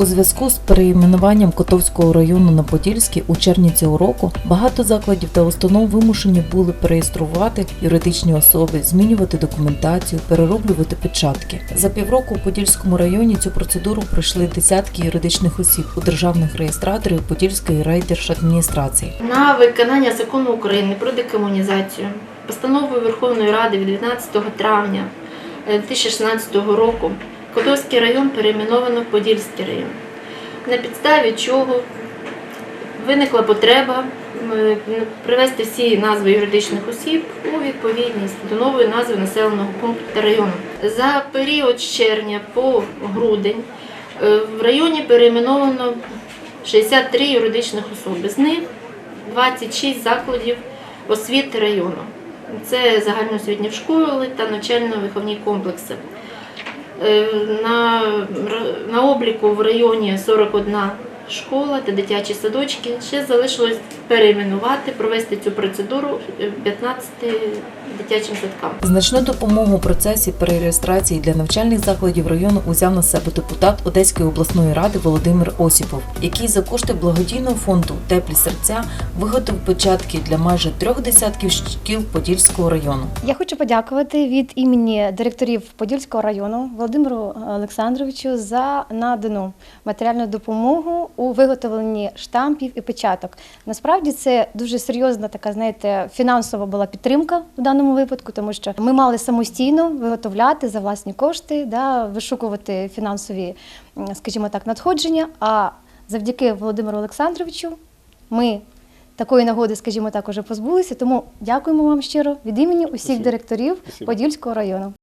У зв'язку з переіменуванням Котовського району на Подільський у червні цього року багато закладів та установ вимушені були переєструвати юридичні особи, змінювати документацію, перероблювати печатки. За півроку у Подільському районі цю процедуру пройшли десятки юридичних осіб у державних реєстраторів Подільської райдержадміністрації. на виконання закону України про декомунізацію постановою Верховної Ради від 19 травня е, 2016 року Котовський район перейменовано в Подільський район. На підставі чого виникла потреба привести всі назви юридичних осіб у відповідність до нової назви населеного пункту та району. За період з червня по грудень е, в районі перейменовано 63 юридичних особи. З них 26 закладів освіти району. Це загальноосвітні школи та навчально-виховні комплекси. Е, На, на обліку в районі 41 школа та дитячі садочки. Ще залишилось перейменувати, провести цю процедуру е, 15 дитячим садкам. Значну допомогу у процесі перереєстрації для навчальних закладів району узяв на себе депутат Одеської обласної ради Володимир Осіпов, який за кошти благодійного фонду Теплі серця виготовив печатки для майже трьох десятків шкіл Подільського району. Я хочу подякувати від імені директорів Подільського району Володимиру Олександровичу за надану матеріальну допомогу у виготовленні штампів і печаток. Насправді це дуже серйозна така, знаєте, фінансова була підтримка в даному випадку, тому що ми мали самостійно виготовляти за власні кошти, да, вишукувати фінансові, скажімо так, надходження. А завдяки Володимиру Олександровичу ми такої нагоди, скажімо так, уже позбулися. Тому дякуємо вам щиро від імені усіх Спасибо. директорів Спасибо. Подільського району.